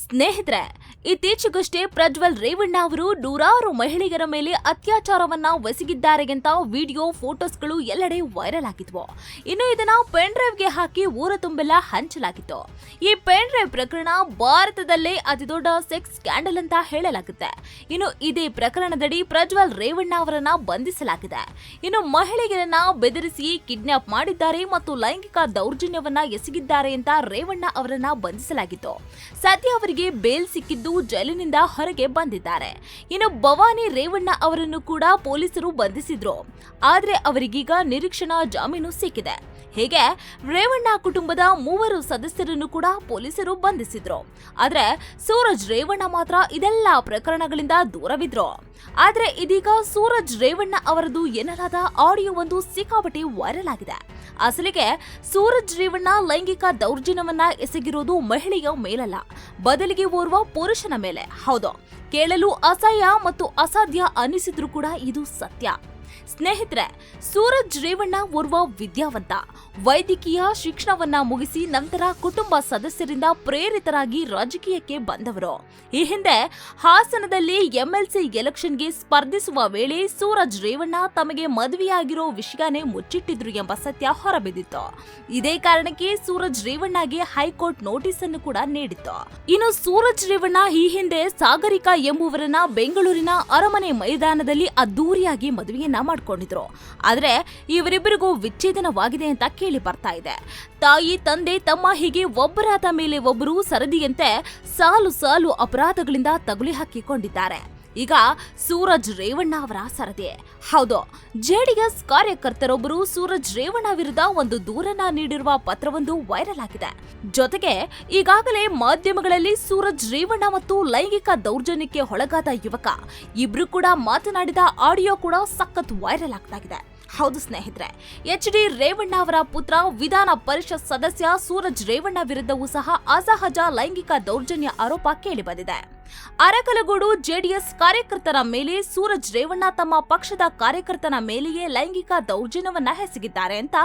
ಸ್ನೇಹಿತರೆ ಇತ್ತೀಚೆಗಷ್ಟೇ ಪ್ರಜ್ವಲ್ ರೇವಣ್ಣ ಅವರು ನೂರಾರು ಮಹಿಳೆಯರ ಮೇಲೆ ಅತ್ಯಾಚಾರವನ್ನ ಒಸಗಿದ್ದಾರೆ ಅಂತ ವಿಡಿಯೋ ಫೋಟೋಸ್ಗಳು ಎಲ್ಲೆಡೆ ವೈರಲ್ ಆಗಿದ್ವು. ಇನ್ನು ಇದನ್ನ ಪೆನ್ ಡ್ರೈವ್ಗೆ ಹಾಕಿ ಊರ ತುಂಬೆಲ್ಲ ಹಂಚಲಾಗಿತ್ತು. ಈ ಪೆನ್ ಡ್ರೈವ್ ಪ್ರಕರಣ ಭಾರತದಲ್ಲೇ ಅತಿದೊಡ್ಡ ಸೆಕ್ಸ್ ಸ್ಕ್ಯಾಂಡಲ್ ಅಂತ ಹೇಳಲಾಗುತ್ತೆ. ಇನ್ನು ಇದೇ ಪ್ರಕರಣದಡಿ ಪ್ರಜ್ವಲ್ ರೇವಣ್ಣ ಅವರನ್ನ ಬಂಧಿಸಲಾಗಿದೆ. ಇನ್ನು ಮಹಿಳೆಯರನ್ನ ಬೆದರಿಸಿ ಕಿಡ್ನಾಪ್ ಮಾಡಿದ್ದಾರೆ ಮತ್ತು ಲೈಂಗಿಕ ದೌರ್ಜನ್ಯವನ್ನ ಎಸಗಿದ್ದಾರೆ ಅಂತ ರೇವಣ್ಣ ಅವರನ್ನ ಬಂಧಿಸಲಾಗಿತ್ತು. ಸದ್ಯ ಅವರಿಗೆ ಬೇಲ್ ಸಿಕ್ಕಿದ್ದು ಜೈಲಿನಿಂದ ಹೊರಗೆ ಬಂದಿದ್ದಾರೆ. ಇನ್ನು ಭವಾನಿ ರೇವಣ್ಣ ಅವರನ್ನು ಕೂಡ ಪೊಲೀಸರು ಬಂಧಿಸಿದ್ರು. ಆದರೆ ಅವರಿಗೀಗ ನಿರೀಕ್ಷಣಾ ಜಾಮೀನು ಸಿಕ್ಕಿದೆ. ಹೀಗೆ ರೇವಣ್ಣ ಕುಟುಂಬದ ಮೂವರು ಸದಸ್ಯರನ್ನು ಕೂಡ ಪೊಲೀಸರು ಬಂಧಿಸಿದ್ರು. ಆದರೆ ಸೂರಜ್ ರೇವಣ್ಣ ಮಾತ್ರ ಇದೆಲ್ಲ ಪ್ರಕರಣಗಳಿಂದ ದೂರವಿದ್ರು. ಆದ್ರೆ ಇದೀಗ ಸೂರಜ್ ರೇವಣ್ಣ ಅವರದು ಎನ್ನಲಾದ ಆಡಿಯೋ ಒಂದು ಸಿಕ್ಕಾಪಟ್ಟೆ ವೈರಲ್ ಆಗಿದೆ. ಅಸಲಿಗೆ ಸೂರಜ್ ರೇವಣ್ಣ ಲೈಂಗಿಕ ದೌರ್ಜನ್ಯವನ್ನ ಎಸಗಿರೋದು ಮಹಿಳೆಯ ಮೇಲಲ್ಲ, ಬದಲಿಗೆ ಓರ್ವ ಪುರುಷನ ಮೇಲೆ. ಹೌದು, ಕೇಳಲು ಅಸಹ್ಯ ಮತ್ತು ಅಸಾಧ್ಯ ಅನಿಸಿದ್ರು ಕೂಡ ಇದು ಸತ್ಯ. ಸ್ನೇಹಿತರೆ, ಸೂರಜ್ ರೇವಣ್ಣ ಓರ್ವ ವಿದ್ಯಾವಂತ. ವೈದ್ಯಕೀಯ ಶಿಕ್ಷಣವನ್ನ ಮುಗಿಸಿ ನಂತರ ಕುಟುಂಬ ಸದಸ್ಯರಿಂದ ಪ್ರೇರಿತರಾಗಿ ರಾಜಕೀಯಕ್ಕೆ ಬಂದವರು. ಈ ಹಿಂದೆ ಹಾಸನದಲ್ಲಿ ಎಂಎಲ್ಸಿ ಎಲೆಕ್ಷನ್ಗೆ ಸ್ಪರ್ಧಿಸುವ ವೇಳೆ ಸೂರಜ್ ರೇವಣ್ಣ ತಮಗೆ ಮದುವೆಯಾಗಿರೋ ವಿಷಯನೇ ಮುಚ್ಚಿಟ್ಟಿದ್ರು ಎಂಬ ಸತ್ಯ ಹೊರಬಿದ್ದಿತ್ತು. ಇದೇ ಕಾರಣಕ್ಕೆ ಸೂರಜ್ ರೇವಣ್ಣಗೆ ಹೈಕೋರ್ಟ್ ನೋಟಿಸ್ ಅನ್ನು ಕೂಡ ನೀಡಿತ್ತು. ಇನ್ನು ಸೂರಜ್ ರೇವಣ್ಣ ಈ ಹಿಂದೆ ಸಾಗರಿಕಾ ಎಂಬುವರನ್ನ ಬೆಂಗಳೂರಿನ ಅರಮನೆ ಮೈದಾನದಲ್ಲಿ ಅದ್ದೂರಿಯಾಗಿ ಮದುವೆಯನ್ನ ಮಾಡ್ಕೊಂಡಿದ್ರು. ಆದರೆ ಇವರಿಬ್ಬರಿಗೂ ವಿಚ್ಛೇದನವಾಗಿದೆ ಅಂತ ಕೇಳಿ ಬರ್ತಾ ಇದೆ. ತಾಯಿ, ತಂದೆ, ತಮ್ಮ ಹೀಗೆ ಒಬ್ಬರಾದ ಮೇಲೆ ಒಬ್ಬರು ಸರದಿಯಂತೆ ಸಾಲು ಸಾಲು ಅಪರಾಧಗಳಿಂದ ತಗುಲಿ ಹಾಕಿಕೊಂಡಿದ್ದಾರೆ. ಈಗ ಸೂರಜ್ ರೇವಣ್ಣ ಅವರ ಸರದಿ. ಹೌದು, ಜೆಡಿಎಸ್ ಕಾರ್ಯಕರ್ತರೊಬ್ಬರು ಸೂರಜ್ ರೇವಣ್ಣ ವಿರುದ್ಧ ಒಂದು ದೂರನ್ನ ನೀಡಿರುವ ಪತ್ರವೊಂದು ವೈರಲ್ ಆಗಿದೆ. ಜೊತೆಗೆ, ಈಗಾಗಲೇ ಮಾಧ್ಯಮಗಳಲ್ಲಿ ಸೂರಜ್ ರೇವಣ್ಣ ಮತ್ತು ಲೈಂಗಿಕ ದೌರ್ಜನ್ಯಕ್ಕೆ ಒಳಗಾದ ಯುವಕ, ಇಬ್ರು ಕೂಡ ಮಾತನಾಡಿದ ಆಡಿಯೋ ಕೂಡ ಸಖತ್ ವೈರಲ್ ಆಗ್ತಾ ಹೌದು ಸ್ನೇಹಿತರೆ, ಎಚ್ ಡಿ ರೇವಣ್ಣ ಅವರ ಪುತ್ರ ವಿಧಾನ ಪರಿಷತ್ ಸದಸ್ಯ ಸೂರಜ್ ರೇವಣ್ಣ ವಿರುದ್ಧವೂ ಸಹ ಅಸಹಜ ಲೈಂಗಿಕ ದೌರ್ಜನ್ಯ ಆರೋಪ ಕೇಳಿಬಂದಿದೆ ಅರಕಲಗೂಡು ಜೆಡಿಎಸ್ ಕಾರ್ಯಕರ್ತರ ಮೇಲೆ ಸೂರಜ್ ರೇವಣ್ಣ ತಮ್ಮ ಪಕ್ಷದ ಕಾರ್ಯಕರ್ತನ ಮೇಲೆಯೇ ಲೈಂಗಿಕ ದೌರ್ಜನ್ಯವನ್ನ ಎಸಗಿದ್ದಾರೆ ಅಂತ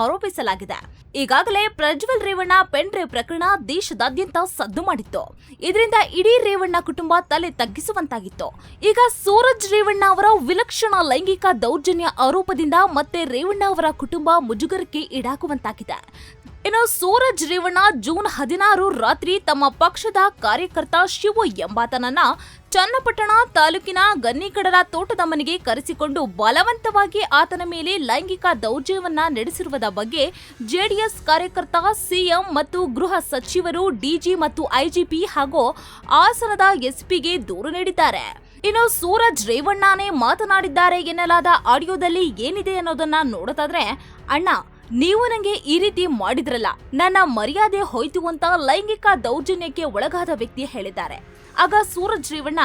ಆರೋಪಿಸಲಾಗಿದೆ. ಈಗಾಗಲೇ ಪ್ರಜ್ವಲ್ ರೇವಣ್ಣ ಪೆಂಡ್ರೆ ಪ್ರಕರಣ ದೇಶದಾದ್ಯಂತ ಸದ್ದು ಮಾಡಿತ್ತು. ಇದರಿಂದ ಇಡೀ ರೇವಣ್ಣ ಕುಟುಂಬ ತಲೆ ತಗ್ಗಿಸುವಂತಾಗಿತ್ತು. ಈಗ ಸೂರಜ್ ರೇವಣ್ಣ ಅವರ ವಿಲಕ್ಷಣ ಲೈಂಗಿಕ ದೌರ್ಜನ್ಯ ಆರೋಪದಿಂದ ಮತ್ತೆ ರೇವಣ್ಣ ಅವರ ಕುಟುಂಬ ಮುಜುಗರಕ್ಕೆ ಈಡಾಗುವಂತಾಗಿದೆ ಇನ್ನು ಸೂರಜ್ ರೇವಣ್ಣ ಜೂನ್ ಹದಿನಾರು ರಾತ್ರಿ ತಮ್ಮ ಪಕ್ಷದ ಕಾರ್ಯಕರ್ತ ಶಿವು ಎಂಬಾತನನ್ನ ಚನ್ನಪಟ್ಟಣ ತಾಲೂಕಿನ ಗನ್ನಿಕಡರ ತೋಟದ ಮನೆಗೆ ಕರೆಸಿಕೊಂಡು ಬಲವಂತವಾಗಿ ಆತನ ಮೇಲೆ ಲೈಂಗಿಕ ದೌರ್ಜನ್ಯವನ್ನ ನಡೆಸಿರುವುದ ಬಗ್ಗೆ ಜೆಡಿಎಸ್ ಕಾರ್ಯಕರ್ತ ಸಿಎಂ ಮತ್ತು ಗೃಹ ಸಚಿವರು ಡಿಜಿ ಮತ್ತು ಐಜಿಪಿ ಹಾಗೂ ಹಾಸನದ ಎಸ್ಪಿಗೆ ದೂರು ನೀಡಿದ್ದಾರೆ. ಇನ್ನು ಸೂರಜ್ ರೇವಣ್ಣನೇ ಮಾತನಾಡಿದ್ದಾರೆ ಎನ್ನಲಾದ ಆಡಿಯೋದಲ್ಲಿ ಏನಿದೆ ಅನ್ನೋದನ್ನ ನೋಡೋದಾದ್ರೆ, ಅಣ್ಣ ನೀವು ನಂಗೆ ಈ ರೀತಿ ಮಾಡಿದ್ರಲ್ಲ ನನ್ನ ಮರ್ಯಾದೆ ಹೋಯ್ತು ಅಂತ ಲೈಂಗಿಕ ದೌರ್ಜನ್ಯಕ್ಕೆ ಒಳಗಾದ ವ್ಯಕ್ತಿ ಹೇಳಿದ್ದಾರೆ. ಆಗ ಸೂರಜ್ ರೇವಣ್ಣ,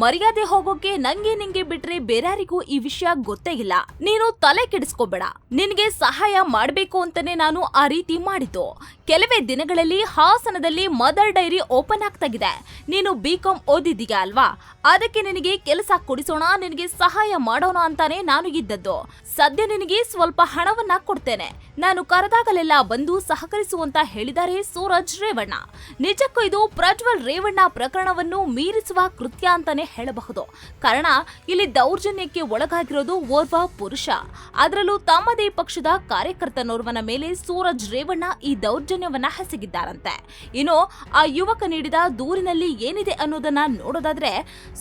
ಮರ್ಯಾದೆ ಹೋಗೋಕೆ ನಂಗೆ ನಿಂಗೆ ಬಿಟ್ರೆ ಬೇರ್ಯಾರಿಗೂ ಈ ವಿಷಯ ಗೊತ್ತೇ ಇಲ್ಲ. ನೀನು ತಲೆ ಕೆಡಿಸ್ಕೋಬೇಡ. ನಿನಗೆ ಸಹಾಯ ಮಾಡಬೇಕು ಅಂತಾನೆ ನಾನು ಆ ರೀತಿ ಮಾಡಿದ್ದು. ಕೆಲವೇ ದಿನಗಳಲ್ಲಿ ಹಾಸನದಲ್ಲಿ ಮದರ್ ಡೈರಿ ಓಪನ್ ಆಗ್ತಾಗಿದೆ. ನೀನು ಬಿಕಾಂ ಓದಿದ್ದೀಯ ಅಲ್ವಾ? ಅದಕ್ಕೆ ನಿನಗೆ ಕೆಲಸ ಕೊಡಿಸೋಣ, ನಿನಗೆ ಸಹಾಯ ಮಾಡೋಣ ಅಂತಾನೆ ನಾನು ಇದ್ದದ್ದು. ಸದ್ಯ ನಿನಗೆ ಸ್ವಲ್ಪ ಹಣವನ್ನ ಕೊಡ್ತೇನೆ. ನಾನು ಕರೆದಾಗಲೆಲ್ಲ ಬಂದು ಸಹಕರಿಸುವಂತ ಹೇಳಿದ್ದಾರೆ ಸೂರಜ್ ರೇವಣ್ಣ. ನಿಜಕ್ಕೂ ಇದು ಪ್ರಜ್ವಲ್ ರೇವಣ್ಣ ಪ್ರಕರಣವನ್ನು ಮೀರಿಸುವ ಕೃತ್ಯ ಅಂತಾನೆ ಹೇಳಬಹುದು. ಕಾರಣ, ಇಲ್ಲಿ ದೌರ್ಜನ್ಯಕ್ಕೆ ಒಳಗಾಗಿರೋದು ಓರ್ವ ಪುರುಷ. ಅದರಲ್ಲೂ ತಮ್ಮದೇ ಪಕ್ಷದ ಕಾರ್ಯಕರ್ತನೋರ್ವನ ಮೇಲೆ ಸೂರಜ್ ರೇವಣ್ಣ ಈ ದೌರ್ಜನ್ಯವನ್ನ ಎಸಗಿದ್ದಾರಂತೆ ಇನ್ನು, ಆ ಯುವಕ ನೀಡಿದ ದೂರಿನಲ್ಲಿ ಏನಿದೆ ಅನ್ನೋದನ್ನ ನೋಡೋದಾದ್ರೆ,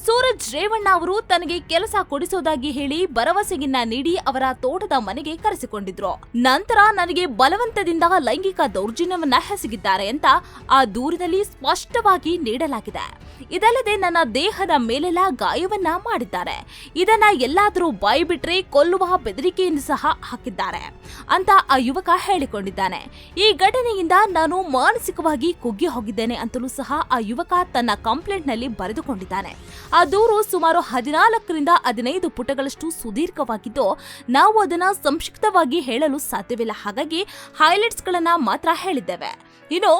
ಸೂರಜ್ ರೇವಣ್ಣ ಅವರು ತನಗೆ ಕೆಲಸ ಕೊಡಿಸೋದಾಗಿ ಹೇಳಿ ಭರವಸೆಗಿನ್ನ ನೀಡಿ ಅವರ ತೋಟದ ಮನೆಗೆ ಕರೆಸಿಕೊಂಡಿದ್ರು. ನಂತರ ನನಗೆ ಬಲವಂತದಿಂದ ಲೈಂಗಿಕ ದೌರ್ಜನ್ಯವನ್ನ ಎಸಗಿದ್ದಾರೆ ಅಂತ ಆ ದೂರಿನಲ್ಲಿ ಸ್ಪಷ್ಟವಾಗಿ ನೀಡಲಾಗಿದೆ. ಇದಲ್ಲದೆ ನನ್ನ ದೇಹದ ಮೇಲೆಲ್ಲ ಗಾಯವನ್ನ ಮಾಡಿದ್ದಾರೆ. ಇದನ್ನ ಎಲ್ಲಾದರೂ ಬಾಯಿ ಬಿಟ್ರೆ ಕೊಲ್ಲುವ ಬೆದರಿಕೆಯನ್ನು ಸಹ ಹಾಕಿದ್ದಾರೆ ಅಂತ ಆ ಯುವಕ ಹೇಳಿಕೊಂಡಿದ್ದಾನೆ. ಈ ಘಟನೆಯಿಂದ ನಾನು ಮಾನಸಿಕವಾಗಿ ಕುಗ್ಗಿ ಹೋಗಿದ್ದೇನೆ ಅಂತಲೂ ಸಹ ಆ ಯುವಕ ತನ್ನ ಕಂಪ್ಲೇಂಟ್ನಲ್ಲಿ ಬರೆದುಕೊಂಡಿದ್ದಾನೆ. ಆ ದೂರು ಸುಮಾರು ಹದಿನಾಲ್ಕರಿಂದ ಹದಿನೈದು ಪುಟಗಳಷ್ಟು ಸುದೀರ್ಘವಾಗಿದ್ದು, ನಾವು ಅದನ್ನ ಸಂಕ್ಷಿಪ್ತವಾಗಿ ಹೇಳಲು ಸಾಧ್ಯವಿಲ್ಲ. ಹಾಗಾಗಿ ಹೈಲೈಟ್ಸ್ ಗಳನ್ನ ಮಾತ್ರ ಹೇಳಿದ್ದೇವೆ. ಇನ್ನು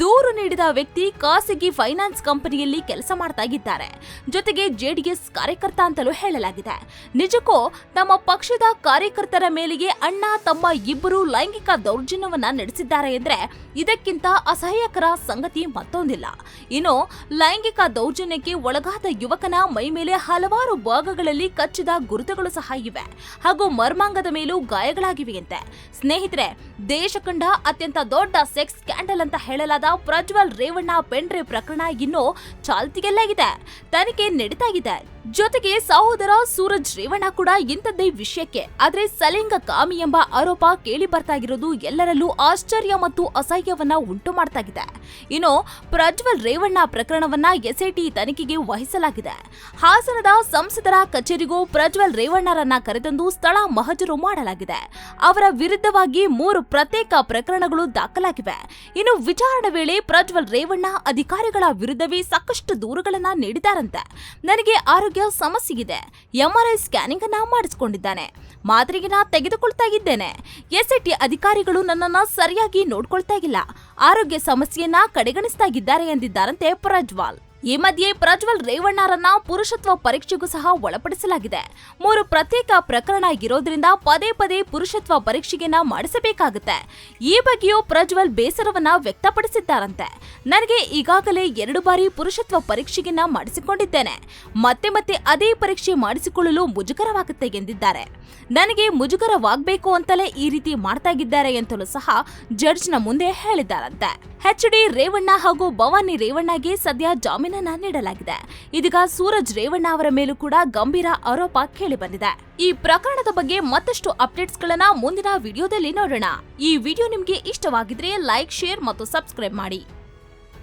ದೂರು ನೀಡಿದ ವ್ಯಕ್ತಿ ಖಾಸಗಿ ಫೈನಾನ್ಸ್ ಕಂಪನಿಯಲ್ಲಿ ಕೆಲಸ ಮಾಡ್ತಾ ಇದ್ದಾರೆ. ಜೊತೆಗೆ ಜೆಡಿಎಸ್ ಕಾರ್ಯಕರ್ತ ಅಂತಲೂ ಹೇಳಲಾಗಿದೆ. ನಿಜಕ್ಕೂ ತಮ್ಮ ಪಕ್ಷದ ಕಾರ್ಯಕರ್ತರ ಮೇಲೆಗೆ ಅಣ್ಣ, ತಮ್ಮ ಇಬ್ಬರು ಲೈಂಗಿಕ ದೌರ್ಜನ್ಯವನ್ನ ನಡೆಸಿದ್ದಾರೆ ಎಂದ್ರೆ ಇದಕ್ಕಿಂತ ಅಸಹ್ಯಕರ ಸಂಗತಿ ಮತ್ತೊಂದಿಲ್ಲ. ಇನ್ನು ಲೈಂಗಿಕ ದೌರ್ಜನ್ಯಕ್ಕೆ ಒಳಗಾದ ಯುವಕನ ಮೈ ಮೇಲೆ ಹಲವಾರು ಭಾಗಗಳಲ್ಲಿ ಕಚ್ಚಿದ ಗುರುತುಗಳು ಸಹ ಇವೆ. ಹಾಗೂ ಮರ್ಮಾಂಗದ ಮೇಲೂ ಗಾಯಗಳಾಗಿವೆಯಂತೆ ಸ್ನೇಹಿತರೆ ದೇಶ ಕಂಡ ಅತ್ಯಂತ ದೊಡ್ಡ ಸೆಕ್ಸ್ ಸ್ಕ್ಯಾಂಡಲ್ ಅಂತ ಹೇಳಲಾದ ಪ್ರಜ್ವಲ್ ರೇವಣ್ಣ ಪೆಂಡ್ರೆ ಪ್ರಕರಣ ಇನ್ನೂ ಚಾಲ್ತಿಗೆಲ್ಲಾಗಿದೆ ತನಿಖೆ ನಡೀತಾ ಇದೆ. ಜೊತೆಗೆ ಸಹೋದರ ಸೂರಜ್ ರೇವಣ್ಣ ಕೂಡ ಇಂಥದ್ದೇ ವಿಷಯಕ್ಕೆ. ಆದ್ರೆ ಸಲಿಂಗ ಕಾಮಿ ಎಂಬ ಆರೋಪ ಕೇಳಿ ಬರ್ತಾ ಇರೋದು ಎಲ್ಲರಲ್ಲೂ ಆಶ್ಚರ್ಯ ಮತ್ತು ಅಸಹ್ಯವನ್ನ ಉಂಟು ಮಾಡ್ತಾ ಇದೆ ಇನ್ನು ಪ್ರಜ್ವಲ್ ರೇವಣ್ಣ ಪ್ರಕರಣವನ್ನ ಎಸ್ಐಟಿ ತನಿಖೆಗೆ ವಹಿಸಲಾಗಿದೆ. ಹಾಸನದ ಸಂಸದರ ಕಚೇರಿಗೂ ಪ್ರಜ್ವಲ್ ರೇವಣ್ಣರನ್ನ ಕರೆತಂದು ಸ್ಥಳ ಮಹಜರು ಮಾಡಲಾಗಿದೆ. ಅವರ ವಿರುದ್ಧವಾಗಿ ಮೂರು ಪ್ರತ್ಯೇಕ ಪ್ರಕರಣಗಳು ದಾಖಲಾಗಿವೆ. ಇನ್ನು ವಿಚಾರಣೆ ವೇಳೆ ಪ್ರಜ್ವಲ್ ರೇವಣ್ಣ ಅಧಿಕಾರಿಗಳ ವಿರುದ್ಧವೇ ಸಾಕಷ್ಟು ದೂರುಗಳನ್ನ ನೀಡಿದ್ದಾರಂತೆ. ನನಗೆ ಸಮಸ್ಯೆ ಆರ್ ಎಂಆರ್ಐ ಸ್ಕ್ಯಾನಿಂಗ್ ಅನ್ನ ಮಾಡಿಸಿಕೊಂಡಿದ್ದಾನೆ. ಮಾದರಿಗಿನ ತೆಗೆದುಕೊಳ್ತಾ ಇದ್ದೇನೆ. ಎಸ್ಐಟಿ ಅಧಿಕಾರಿಗಳು ನನ್ನನ್ನ ಸರಿಯಾಗಿ ನೋಡ್ಕೊಳ್ತಾ ಇಲ್ಲ. ಆರೋಗ್ಯ ಸಮಸ್ಯೆಯನ್ನ ಕಡೆಗಣಿಸ್ತಾ ಇದ್ದಾರೆ ಎಂದಿದ್ದಾರಂತೆ ಪ್ರಜ್ವಾಲ್. ಈ ಮಧ್ಯೆ ಪ್ರಜ್ವಲ್ ರೇವಣ್ಣರನ್ನ ಪುರುಷತ್ವ ಪರೀಕ್ಷೆಗೂ ಸಹ ಒಳಪಡಿಸಲಾಗಿದೆ. ಮೂರು ಪ್ರತ್ಯೇಕ ಪ್ರಕರಣ ಇರೋದ್ರಿಂದ ಪದೇ ಪದೇ ಪುರುಷತ್ವ ಪರೀಕ್ಷೆಗೆ ಮಾಡಿಸಬೇಕಾಗುತ್ತೆ. ಈ ಬಗ್ಗೆಯೂ ಪ್ರಜ್ವಲ್ ಬೇಸರವನ್ನ ವ್ಯಕ್ತಪಡಿಸಿದ್ದಾರಂತೆ. ನನಗೆ ಈಗಾಗಲೇ ಎರಡು ಬಾರಿ ಪುರುಷತ್ವ ಪರೀಕ್ಷೆಗೆ ಮಾಡಿಸಿಕೊಂಡಿದ್ದೇನೆ. ಮತ್ತೆ ಮತ್ತೆ ಅದೇ ಪರೀಕ್ಷೆ ಮಾಡಿಸಿಕೊಳ್ಳಲು ಮುಜುಗರವಾಗುತ್ತೆ ಎಂದಿದ್ದಾರೆ. ನನಗೆ ಮುಜುಗರವಾಗಬೇಕು ಅಂತಲೇ ಈ ರೀತಿ ಮಾಡ್ತಾ ಇದ್ದಾರೆ ಅಂತಲೂ ಸಹ ಜಡ್ಜ್ನ ಮುಂದೆ ಹೇಳಿದ್ದಾರಂತೆ. ಎಚ್ ಡಿ ರೇವಣ್ಣ ಹಾಗೂ ಭವಾನಿ ರೇವಣ್ಣಗೆ ಸದ್ಯ ಜಾಮೀನನ್ನ ನೀಡಲಾಗಿದೆ. ಇದೀಗ ಸೂರಜ್ ರೇವಣ್ಣ ಅವರ ಮೇಲೂ ಕೂಡ ಗಂಭೀರ ಆರೋಪ ಕೇಳಿಬಂದಿದೆ. ಈ ಪ್ರಕರಣದ ಬಗ್ಗೆ ಮತ್ತಷ್ಟು ಅಪ್ಡೇಟ್ಸ್ ಗಳನ್ನ ಮುಂದಿನ ವಿಡಿಯೋದಲ್ಲಿ ನೋಡೋಣ. ಈ ವಿಡಿಯೋ ನಿಮಗೆ ಇಷ್ಟವಾಗಿದ್ರೆ ಲೈಕ್, ಶೇರ್ ಮತ್ತು ಸಬ್ಸ್ಕ್ರೈಬ್ ಮಾಡಿ.